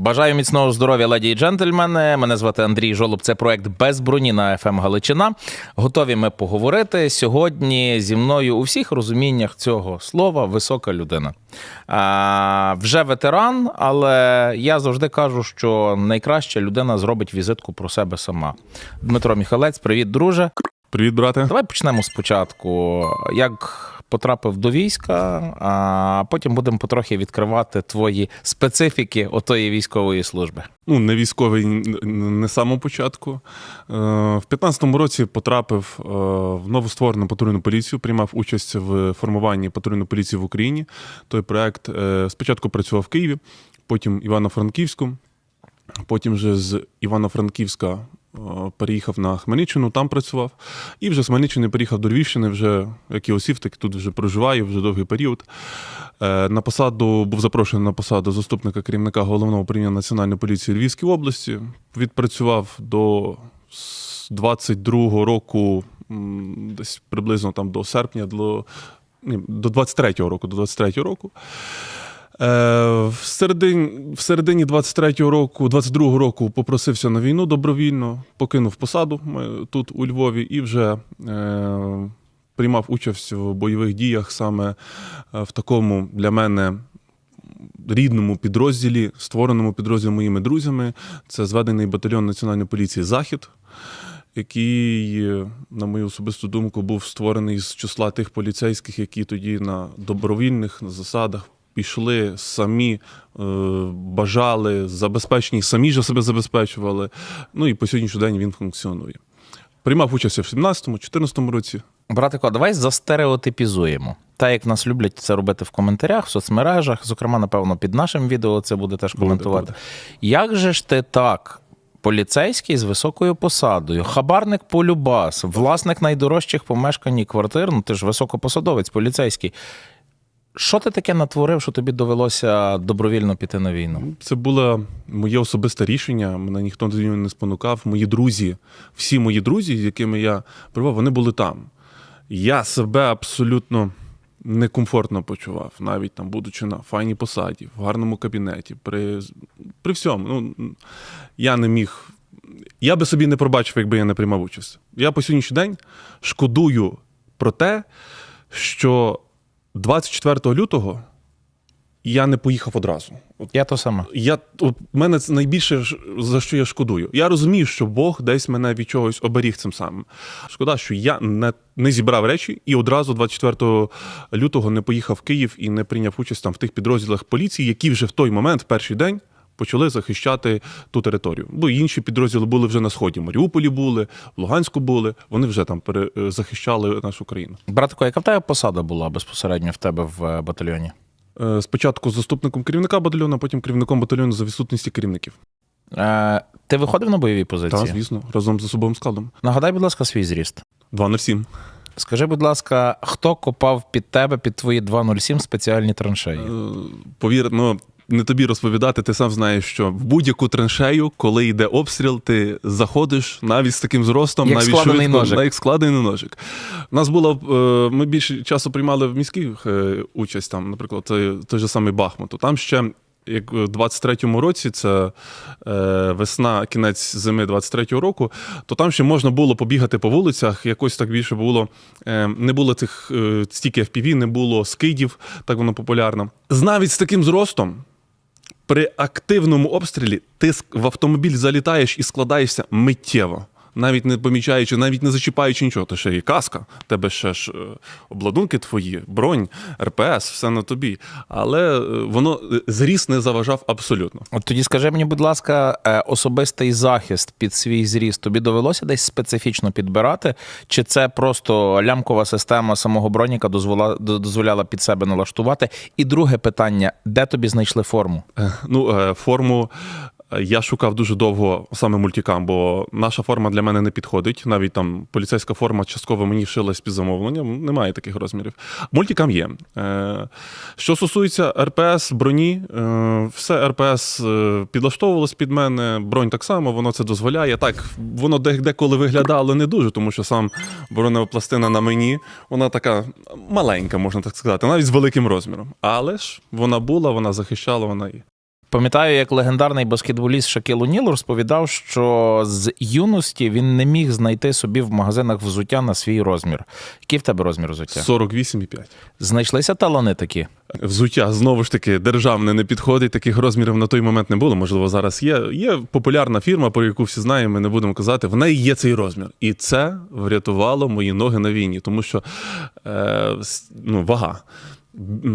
Бажаю міцного здоров'я, леді і джентльмени. Мене звати Андрій Жолоб. Це проект без броні на ФМ Галичина. Готові ми поговорити сьогодні зі мною у всіх розуміннях цього слова висока людина. А, вже ветеран, але я завжди кажу, що найкраща людина зробить візитку про себе сама. Дмитро Міхалець, привіт, друже. Привіт, брате. Давай почнемо спочатку. Як потрапив до війська, а потім будемо потрохи відкривати твої специфіки отої військової служби. Ну, не військовий не з самого початку. Е, В 15-му році потрапив е, в новостворену патрульну поліцію, приймав участь в формуванні патрульної поліції в Україні. Той проект е, спочатку працював в Києві, потім Івано-Франківську, потім вже з Івано-Франківська. Е, Переїхав на Хмельниччину, там працював, і вже з Хмельниччини переїхав до Львівщини, вже як і осів, так тут вже проживаю вже довгий період. Е, На посаду був запрошений на посаду заступника керівника головного управління Національної поліції Львівської області. Відпрацював до 22-го року, десь приблизно там до серпня, до, ні, до 23-го року, до 23-го року. Е, В середині, в середині 23-го року, 22-го року попросився на війну добровільно, покинув посаду е, тут у Львові і вже е, приймав участь в бойових діях саме в такому для мене рідному підрозділі, створеному підрозділом моїми друзями. Це зведений батальйон Національної поліції Захід. Який, на мою особисту думку, був створений з числа тих поліцейських, які тоді на добровільних засадах пішли самі, е, бажали, забезпечені, самі ж себе забезпечували. Ну і по сьогоднішній день він функціонує. Приймав участь в 17-14 році. Братико, давай застереотипізуємо. Так як нас люблять це робити в коментарях, в соцмережах, зокрема, напевно, під нашим відео це буде теж Буде, коментувати. буде. Як же ж ти так? Поліцейський з високою посадою, хабарник полюбас, власник найдорожчих помешкань і квартир, ну ти ж високопосадовець, поліцейський. Що ти таке натворив, що тобі довелося добровільно піти на війну? Це було моє особисте рішення. Мене ніхто нього не спонукав. Мої друзі, всі мої друзі, з якими я перебував, вони були там. Я себе абсолютно некомфортно почував, навіть там, будучи на файній посаді, в гарному кабінеті, при, при всьому. Ну, я не міг. Я би собі не пробачив, якби я не приймав участь. Я по сьогоднішній день шкодую про те, що 24 лютого я не поїхав одразу. От Я то саме. я от мене це найбільше за що я шкодую. Я розумію, що Бог десь мене від чогось оберіг цим самим. Шкода, що я не, не зібрав речі і одразу 24 лютого не поїхав в Київ і не прийняв участь там в тих підрозділах поліції, які вже в той момент, в перший день. Почали захищати ту територію. Бо інші підрозділи були вже на сході. Маріуполі були, в Луганську були. Вони вже там е, захищали нашу країну. Братико, яка в тебе посада була безпосередньо в тебе в е, батальйоні? Е, Спочатку заступником керівника батальйону, а потім керівником батальйону за відсутності керівників. Е, ти виходив на бойові позиції? Так, звісно, разом з особовим складом. Нагадай, будь ласка, свій зріст. 207. Скажи, будь ласка, хто копав під тебе під твої 207 спеціальні траншеї? Е, Повір, ну не тобі розповідати, ти сам знаєш, що в будь-яку траншею, коли йде обстріл, ти заходиш навіть з таким зростом, Як навіть швидко, ножик. на- як складений ножик. У нас було е, ми більше часу приймали в міських е, участь, там, наприклад, той, той же самий Бахмут. Там ще. Як в 23-му році, це е, весна, кінець зими 23-го року, то там ще можна було побігати по вулицях. Якось так більше було. Е, не було цих е, стільки FPV, не було скидів, так воно популярно. З навіть з таким зростом, при активному обстрілі ти в автомобіль залітаєш і складаєшся миттєво. Навіть не помічаючи, навіть не зачіпаючи нічого. Ти ще і каска, тебе ще ж е, обладунки твої, бронь, РПС, все на тобі. Але е, воно е, зріс не заважав абсолютно. От тоді скажи мені, будь ласка, особистий захист під свій зріст тобі довелося десь специфічно підбирати? Чи це просто лямкова система самого броніка дозвола, дозволяла під себе налаштувати? І друге питання: де тобі знайшли форму? Ну, форму я шукав дуже довго саме мультикам, бо наша форма для мене не підходить. Навіть там поліцейська форма частково мені шилась під замовленням. Немає таких розмірів. Мультикам є. Е, Що стосується РПС, броні, е, все РПС е, підлаштовувалось під мене. Бронь так само, воно це дозволяє. Так, воно деколи виглядало не дуже, тому що сам бронева пластина на мені, вона така маленька, можна так сказати, навіть з великим розміром. Але ж вона була, вона захищала, вона є. Пам'ятаю, як легендарний баскетболіст Шакіл Оніл розповідав, що з юності він не міг знайти собі в магазинах взуття на свій розмір. Який в тебе розмір взуття? 48,5. Знайшлися талони такі. Взуття знову ж таки державне не підходить. Таких розмірів на той момент не було. Можливо, зараз є. Є популярна фірма, про яку всі знаємо, ми не будемо казати. В неї є цей розмір. І це врятувало мої ноги на війні, тому що е, ну, вага.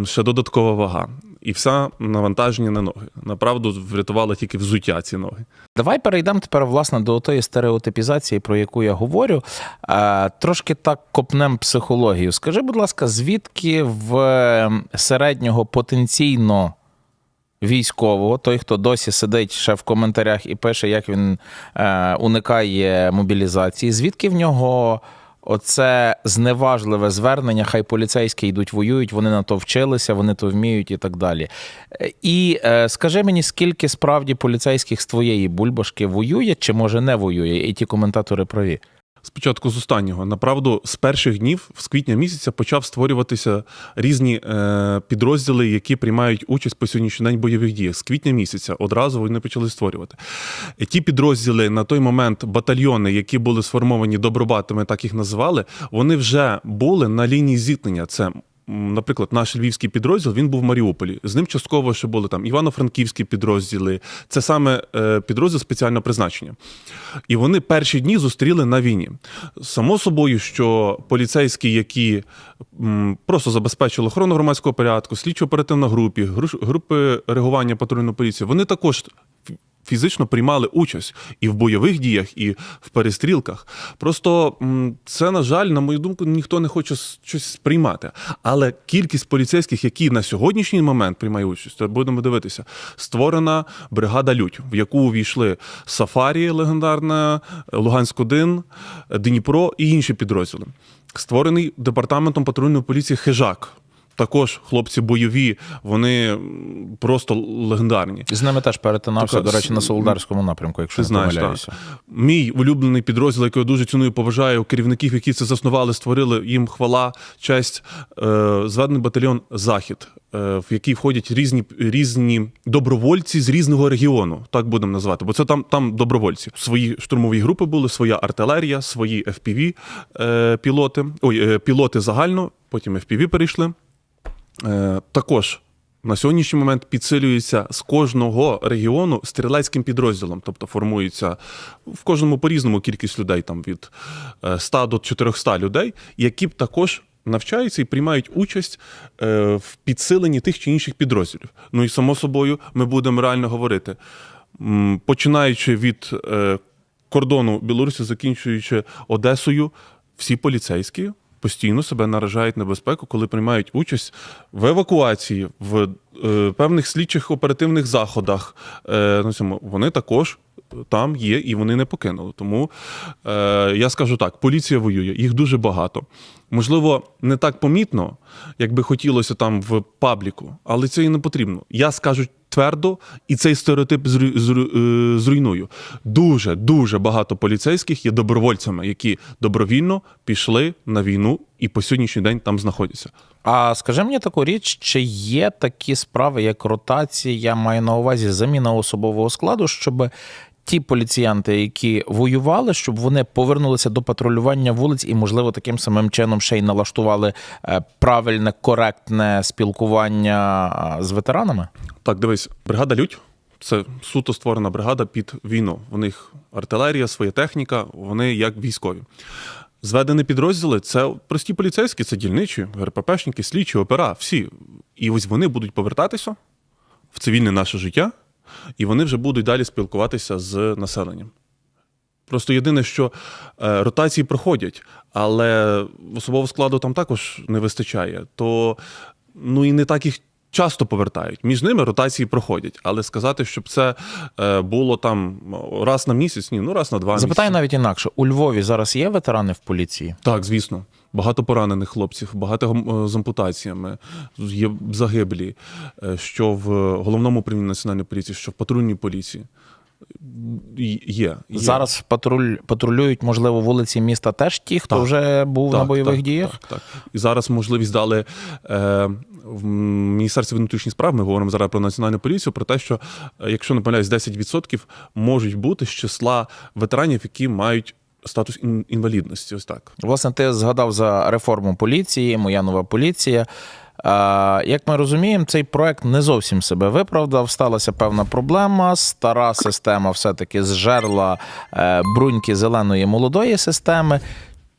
Ще додаткова вага. І все навантаження на ноги. Направду врятувало тільки взуття ці ноги. Давай перейдемо тепер власне до тої стереотипізації, про яку я говорю. Трошки так копнем психологію. Скажи, будь ласка, звідки в ем, середнього потенційно військового, той, хто досі сидить ще в коментарях і пише, як він е, уникає мобілізації, звідки в нього оце зневажливе звернення, хай поліцейські йдуть воюють, вони на то вчилися, вони то вміють і так далі. Е, І е, скажи мені, скільки справді поліцейських з твоєї бульбашки воює, чи може не воює, і ті коментатори праві. Спочатку з останнього. Направду, з перших днів, з квітня місяця, почав створюватися різні е, підрозділи, які приймають участь по сьогоднішній день бойових діях. З квітня місяця одразу вони почали створювати. І ті підрозділи на той момент, батальйони, які були сформовані добробатами, так їх називали, вони вже були на лінії зіткнення. Це Наприклад, наш львівський підрозділ він був в Маріуполі. З ним частково ще були там івано-франківські підрозділи. Це саме е, підрозділ спеціального призначення. І вони перші дні зустріли на війні. Само собою, що поліцейські, які просто забезпечили охорону громадського порядку, слідчо оперативна групі, групи реагування патрульної поліції, вони також фізично приймали участь і в бойових діях, і в перестрілках. Просто це, на жаль, на мою думку, ніхто не хоче щось сприймати. Але кількість поліцейських, які на сьогоднішній момент приймають участь, то будемо дивитися, створена бригада Людь, в яку увійшли Сафарі, легендарна, Луганськ-1, Дніпро і інші підрозділи. Створений департаментом патрульної поліції Хижак. Також хлопці бойові, вони просто легендарні. З ними теж перетинався, до речі, на с- Солударському напрямку, якщо Ти не знаєш, помиляюся. Мій улюблений підрозділ, який я дуже ціную, поважаю керівників, які це заснували, створили їм хвала, честь. Е, зведений батальйон Захід, е, в який входять різні, різні добровольці з різного регіону, так будемо назвати. Бо це там, там добровольці. Свої штурмові групи були, своя артилерія, свої FPV е, пілоти, ой, е, пілоти загально, потім FPV перейшли. Е, також на сьогоднішній момент підсилюється з кожного регіону стрілецьким підрозділом, тобто формується в кожному по-різному кількість людей, там від е, 100 до 400 людей, які б також навчаються і приймають участь е, в підсиленні тих чи інших підрозділів. Ну і само собою ми будемо реально говорити, починаючи від е, кордону Білорусі, закінчуючи Одесою, всі поліцейські постійно себе наражають на безпеку, коли приймають участь в евакуації, в е, певних слідчих оперативних заходах. Е, цьому вони також там є і вони не покинули. Тому е, я скажу так: поліція воює, їх дуже багато. Можливо, не так помітно, як би хотілося там в пабліку, але це і не потрібно. Я скажу твердо, і цей стереотип е, зруйную. Дуже дуже багато поліцейських є добровольцями, які добровільно пішли на війну і по сьогоднішній день там знаходяться. А скажи мені таку річ, чи є такі справи, як ротація, я маю на увазі заміна особового складу, щоб ті поліціянти, які воювали, щоб вони повернулися до патрулювання вулиць і, можливо, таким самим чином ще й налаштували е, правильне, коректне спілкування е, з ветеранами? Так, дивись, бригада Людь. Це суто створена бригада під війну. У них артилерія, своя техніка, вони як військові. Зведені підрозділи це прості поліцейські, це дільничі, ГРППшники, слідчі, опера, всі. І ось вони будуть повертатися в цивільне наше життя, і вони вже будуть далі спілкуватися з населенням. Просто єдине, що е, ротації проходять, але особового складу там також не вистачає. То ну і не так їх часто повертають. Між ними ротації проходять. Але сказати, щоб це е, було там раз на місяць, ні, ну раз на два Запитаю місяці. навіть інакше: у Львові зараз є ветерани в поліції? Так, звісно. Багато поранених хлопців, багато е, з ампутаціями, є загиблі, е, що в головному управлінні національної поліції, що в патрульній поліції. Є, є. Зараз патруль патрулюють, можливо, вулиці міста теж ті, хто Так. вже був на бойових так, діях. Так, так. І зараз можливість дали е, в Міністерстві внутрішніх справ, ми говоримо зараз про національну поліцію, про те, що, е, якщо не помиляюсь, 10% можуть бути з числа ветеранів, які мають статус ін- інвалідності. Ось так. Власне, ти згадав за реформу поліції, моя нова поліція. Як ми розуміємо, цей проект не зовсім себе виправдав. Сталася певна проблема. Стара система все-таки зжерла е, бруньки зеленої молодої системи.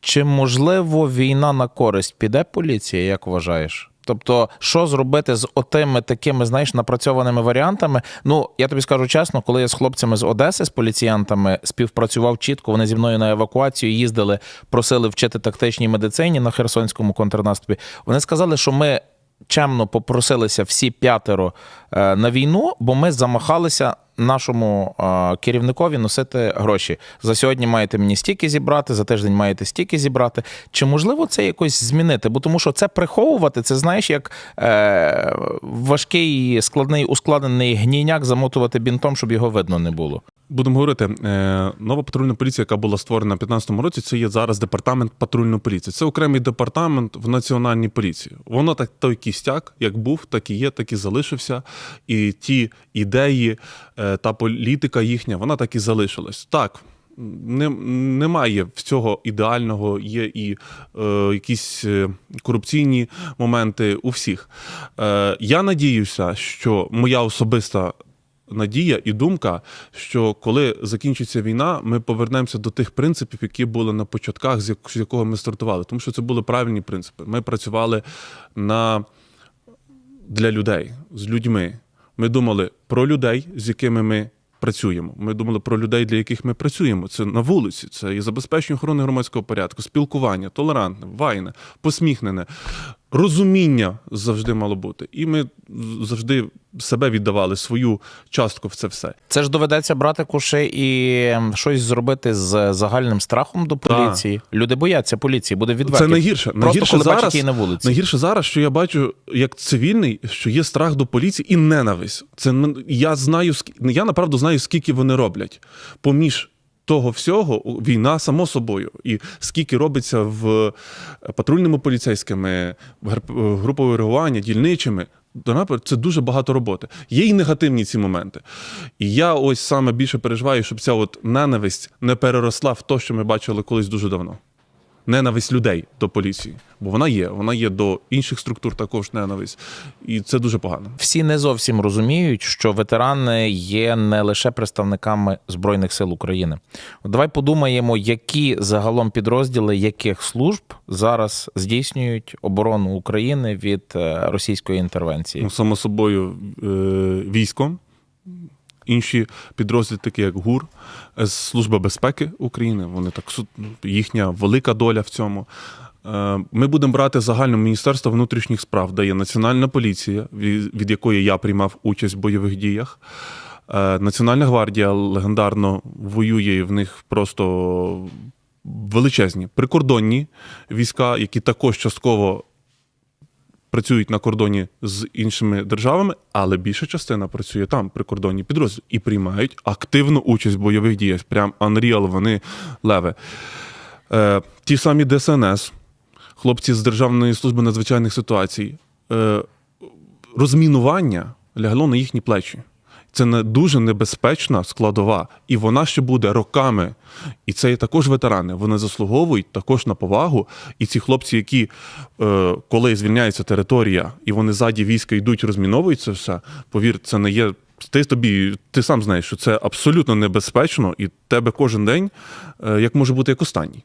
Чи можливо війна на користь піде поліції, як вважаєш? Тобто, що зробити з отими такими, знаєш, напрацьованими варіантами? Ну, я тобі скажу чесно, коли я з хлопцями з Одеси, з поліціянтами співпрацював чітко, вони зі мною на евакуацію їздили, просили вчити тактичній медицині на Херсонському контрнаступі. Вони сказали, що ми чемно попросилися всі п'ятеро е, на війну, бо ми замахалися нашому керівникові носити гроші. За сьогодні маєте мені стільки зібрати, за тиждень маєте стільки зібрати. Чи можливо це якось змінити? Бо тому що це приховувати, це знаєш, як е, важкий складний ускладнений гнійняк замотувати бінтом, щоб його видно не було. Будемо говорити, е, нова патрульна поліція, яка була створена в 2015 році, це є зараз департамент патрульної поліції. Це окремий департамент в національній поліції. Воно так той кістяк, як був, так і є, так і залишився. І ті ідеї, е, та політика їхня, вона так і залишилась. Так. Не, немає всього ідеального, є і е, якісь е, корупційні моменти у всіх. Е, я надіюся, що моя особиста надія і думка, що коли закінчиться війна, ми повернемося до тих принципів, які були на початках, з якого ми стартували. Тому що це були правильні принципи. Ми працювали на для людей з людьми. Ми думали про людей, з якими ми працюємо. Ми думали про людей, для яких ми працюємо. Це на вулиці, це і забезпечення охорони громадського порядку, спілкування, толерантне, вайне, посміхнене. Розуміння завжди мало бути. І ми завжди себе віддавали, свою частку в це все. Це ж доведеться брати куше і щось зробити з загальним страхом до поліції. Люди бояться поліції, буде відверто. Це найгірше. Просто найгірше коли зараз, бачать її на вулиці. Найгірше зараз, що я бачу як цивільний, що є страх до поліції і ненависть. Це я знаю, я направду знаю, скільки вони роблять. Поміж того всього війна само собою. І скільки робиться в е, патрульними поліцейськими, в групове реагування, дільничими. До напрямку Це дуже багато роботи. Є і негативні ці моменти. І я ось саме більше переживаю, щоб ця от ненависть не переросла в те, що ми бачили колись дуже давно. Ненависть людей до поліції. Бо вона є, вона є до інших структур також ненависть. І це дуже погано. Всі не зовсім розуміють, що ветерани є не лише представниками Збройних сил України. От давай подумаємо, які загалом підрозділи яких служб зараз здійснюють оборону України від е, російської інтервенції. Ну, само собою, е, військом. Інші підрозділи, такі як ГУР, е, Служба безпеки України, вони так їхня велика доля в цьому. Е, Ми будемо брати загально Міністерство внутрішніх справ, де є Національна поліція, від від якої я приймав участь в бойових діях. Е, Національна гвардія легендарно воює, і в них просто величезні прикордонні війська, які також частково працюють на кордоні з іншими державами, але більша частина працює там, прикордонні підрозділи, і приймають активну участь в бойових діях. Прям Unreal, вони леве. Е, ті самі ДСНС, хлопці з Державної служби надзвичайних ситуацій, е, розмінування лягло на їхні плечі. Це не дуже небезпечна складова, і вона ще буде роками. І це є також ветерани. Вони заслуговують також на повагу. І ці хлопці, які е, коли звільняється територія, і вони ззаді війська йдуть, розміновують це все. Повір, це не є. Ти тобі, ти сам знаєш, що це абсолютно небезпечно, і тебе кожен день е, як може бути як останній.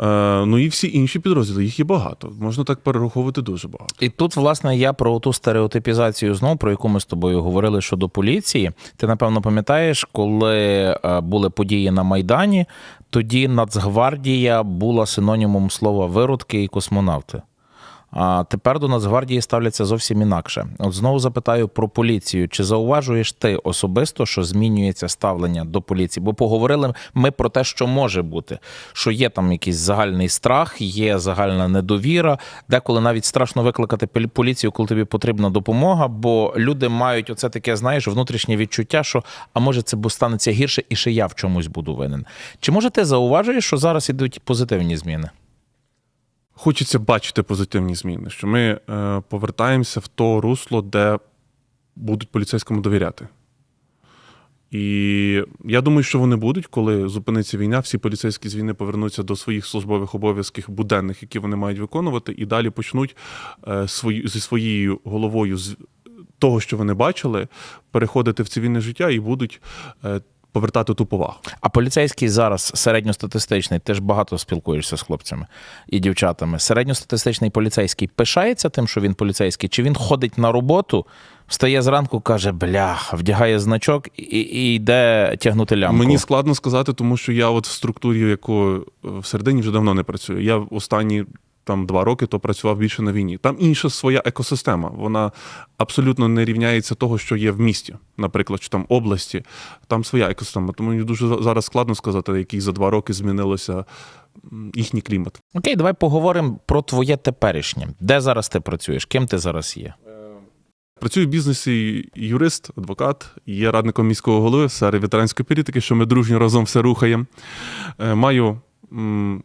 Е, ну і всі інші підрозділи, їх є багато. Можна так перераховувати дуже багато. І тут, власне, я про ту стереотипізацію знову, про яку ми з тобою говорили щодо поліції. Ти напевно пам'ятаєш, коли е, були події на Майдані, тоді Нацгвардія була синонімом слова виродки і космонавти. А тепер до Нацгвардії ставляться зовсім інакше. От знову запитаю про поліцію. Чи зауважуєш ти особисто, що змінюється ставлення до поліції? Бо поговорили ми про те, що може бути, що є там якийсь загальний страх, є загальна недовіра, деколи навіть страшно викликати пол- поліцію, коли тобі потрібна допомога, бо люди мають оце таке, знаєш, внутрішнє відчуття, що а може це станеться гірше, і ще я в чомусь буду винен. Чи може ти зауважуєш, що зараз ідуть позитивні зміни? Хочеться бачити позитивні зміни, що ми е, повертаємося в то русло, де будуть поліцейському довіряти. І я думаю, що вони будуть, коли зупиниться війна, всі поліцейські з війни повернуться до своїх службових обов'язків буденних, які вони мають виконувати, і далі почнуть е, свої, зі своєю головою з того, що вони бачили, переходити в цивільне життя і будуть е, повертати ту повагу. А поліцейський зараз середньостатистичний, ти ж багато спілкуєшся з хлопцями і дівчатами. Середньостатистичний поліцейський пишається тим, що він поліцейський, чи він ходить на роботу, встає зранку, каже, блях, вдягає значок і, і йде тягнути лямку. Мені складно сказати, тому що я от в структурі, яку е, всередині вже давно не працюю. Я останні там два роки то працював більше на війні. Там інша своя екосистема. Вона абсолютно не рівняється того, що є в місті, наприклад, чи там області. Там своя екосистема. Тому мені дуже зараз складно сказати, який за два роки змінилося їхній клімат. Окей, давай поговоримо про твоє теперішнє. Де зараз ти працюєш? Ким ти зараз є? Працюю в бізнесі юрист, адвокат, є радником міського голови в сфері ветеранської політики, що ми дружньо разом все рухаємо. Е, Маю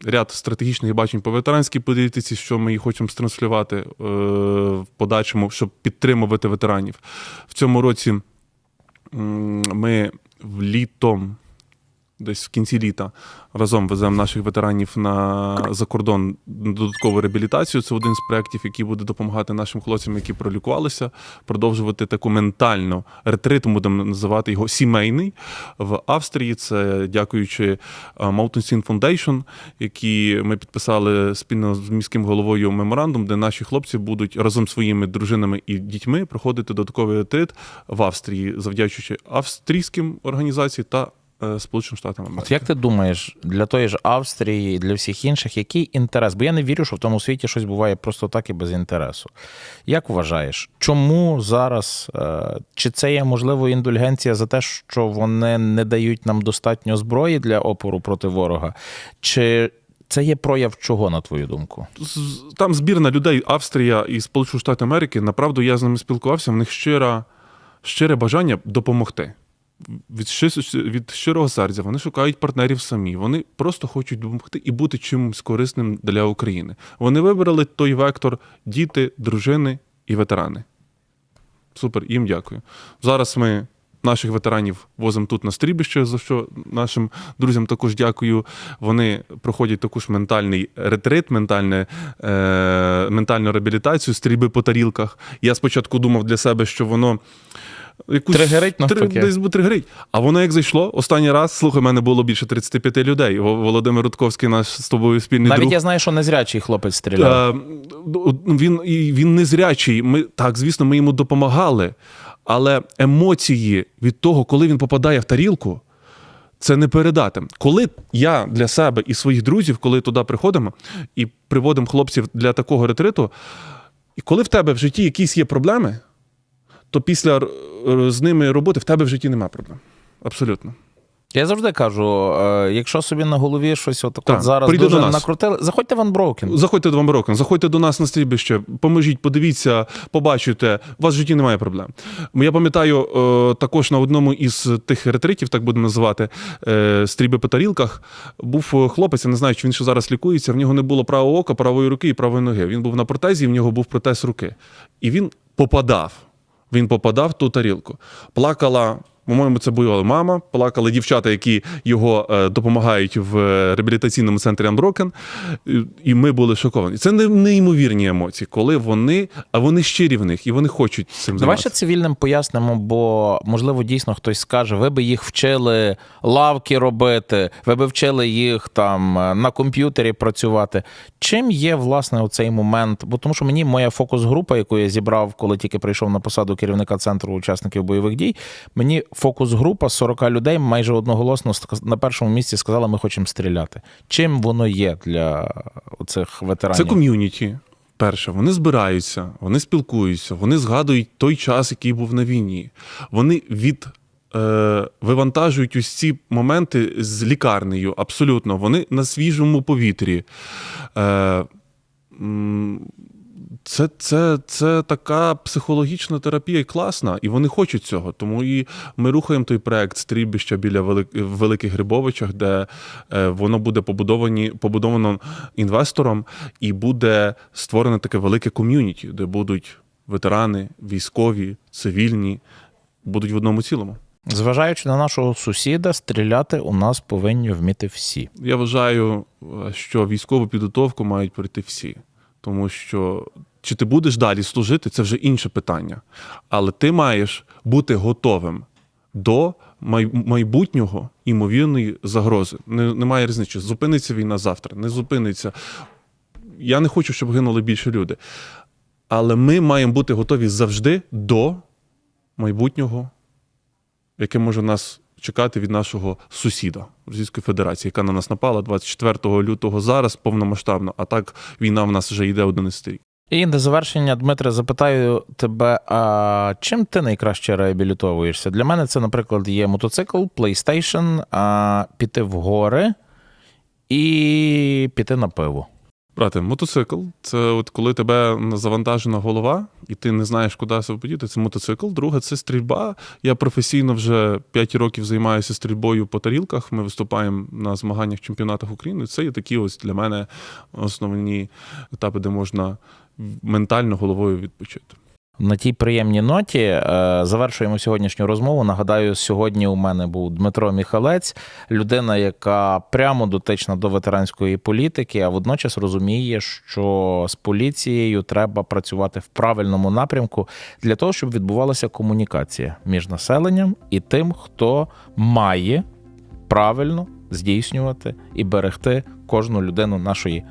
ряд стратегічних бачень по ветеранській політиці, що ми хочемо транслювати е, в подальшому, щоб підтримувати ветеранів. В цьому році ми в літом. Десь в кінці літа разом веземо наших ветеранів на закордон на додаткову реабілітацію. Це один з проєктів, який буде допомагати нашим хлопцям, які пролікувалися, продовжувати таку ментальну ретрит, будемо називати його сімейний в Австрії. Це дякуючи е, Mountain Scene Foundation, які ми підписали спільно з міським головою меморандум, де наші хлопці будуть разом з своїми дружинами і дітьми проходити додатковий ретрит в Австрії, завдячуючи австрійським організаціям та Сполученим Штатам Америки. От як ти думаєш, для тої ж Австрії для всіх інших, який інтерес? Бо я не вірю, що в тому світі щось буває просто так і без інтересу. Як вважаєш, чому зараз е, чи це є можливо індульгенція за те, що вони не дають нам достатньо зброї для опору проти ворога? Чи це є прояв чого, на твою думку? там збірна людей Австрія і Сполучені Штати Америки. Направду я з ними спілкувався. В них щира, щире бажання допомогти. Від, від щирого серця вони шукають партнерів самі. Вони просто хочуть допомогти і бути чимось корисним для України. Вони вибрали той вектор діти, дружини і ветерани. Супер, їм дякую. Зараз ми наших ветеранів возимо тут на стрібище, за що нашим друзям також дякую. Вони проходять таку ж ментальний ретрит, ментальне, е, ментальну реабілітацію, стрільби по тарілках. Я спочатку думав для себе, що воно. Якусь Тригерить три- навпаки. десь тригерить. А воно як зайшло останній раз, слухай, мене було більше 35 людей. Володимир Рудковський, наш з тобою спільний Навіть друг. я знаю, що незрячий хлопець стріляв. Е, він, він незрячий. Ми, так, звісно, ми йому допомагали. Але емоції від того, коли він попадає в тарілку, це не передати. Коли я для себе і своїх друзів, коли туди приходимо і приводимо хлопців для такого ретриту, і коли в тебе в житті якісь є проблеми, то після е, з ними роботи в тебе в житті немає проблем. Абсолютно. Я завжди кажу: е, якщо собі на голові щось отак Так, от зараз дуже до нас. накрутили, заходьте в Unbroken. Заходьте до Вамброкен, заходьте до нас на стрільбище, поможіть, подивіться, побачите. У вас в житті немає проблем. Я пам'ятаю, е, також на одному із тих ретритів, так будемо називати, стрільби по тарілках, був хлопець, я не знаю, чи він ще зараз лікується. В нього не було правого ока, правої руки і правої ноги. Він був на протезі, і в нього був протез руки. І він попадав. Він попадав в ту тарілку. Плакала. По-моєму, це була мама, плакали дівчата, які його е, допомагають в е, реабілітаційному центрі Unbroken, і- ми були шоковані. Це не- неймовірні емоції, коли вони, а вони щирі в них і вони хочуть цим Давай займатися. ще цивільним пояснимо, бо можливо дійсно хтось скаже, ви би їх вчили лавки робити, ви би вчили їх там е, на комп'ютері працювати. Чим є власне оцей момент? Бо тому що мені моя фокус-група, яку я зібрав, коли тільки прийшов на посаду керівника центру учасників бойових дій, мені фокус-група з 40 людей майже одноголосно на першому місці сказала, ми хочемо стріляти. Чим воно є для цих ветеранів? Це ком'юніті. Перше, вони збираються, вони спілкуються, вони згадують той час, який був на війні. Вони від. Е, вивантажують ці моменти з лікарнею. Абсолютно, вони на свіжому повітрі. Е, Це, це, це така психологічна терапія і класна, і вони хочуть цього. Тому і ми рухаємо той проект стрільбища біля велик, Великих Грибовичах, де е, воно буде побудовані, побудовано інвестором, і буде створене таке велике ком'юніті, де будуть ветерани, військові, цивільні, будуть в одному цілому. Зважаючи на нашого сусіда, стріляти у нас повинні вміти всі. Я вважаю, е, що військову підготовку мають пройти всі. Тому що чи ти будеш далі служити, це вже інше питання. Але ти маєш бути готовим до майбутнього імовірної загрози. Немає різниці, зупиниться війна завтра, не зупиниться. Я не хочу, щоб гинули більше люди. Але ми маємо бути готові завжди до майбутнього, яке може нас чекати від нашого сусіда Російської Федерації, яка на нас напала 24 лютого зараз повномасштабно, а так війна в нас вже йде 11 рік. І на завершення, Дмитре, запитаю тебе: а чим ти найкраще реабілітовуєшся? Для мене це, наприклад, є мотоцикл, PlayStation, а піти в гори і піти на пиво. Брате, мотоцикл це от коли тебе завантажена голова, і ти не знаєш, куди себе подіти. Це мотоцикл. Друге, це стрільба. Я професійно вже 5 років займаюся стрільбою по тарілках. Ми виступаємо на змаганнях чемпіонатах України. Це є такі ось для мене основні етапи, де можна ментально головою відпочити. На тій приємній ноті е, завершуємо сьогоднішню розмову. Нагадаю, сьогодні у мене був Дмитро Міхалець, людина, яка прямо дотична до ветеранської політики, а водночас розуміє, що з поліцією треба працювати в правильному напрямку для того, щоб відбувалася комунікація між населенням і тим, хто має правильно здійснювати і берегти кожну людину нашої,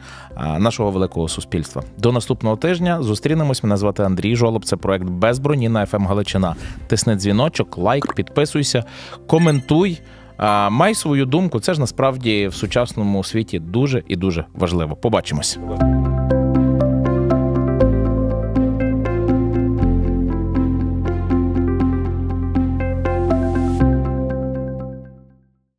нашого великого суспільства. До наступного тижня зустрінемось. Мене звати Андрій Жолоб. Це проект без броні на ФМ Галичина. Тисни дзвіночок, лайк, підписуйся, коментуй. Май свою думку. Це ж насправді в сучасному світі дуже і дуже важливо. Побачимось.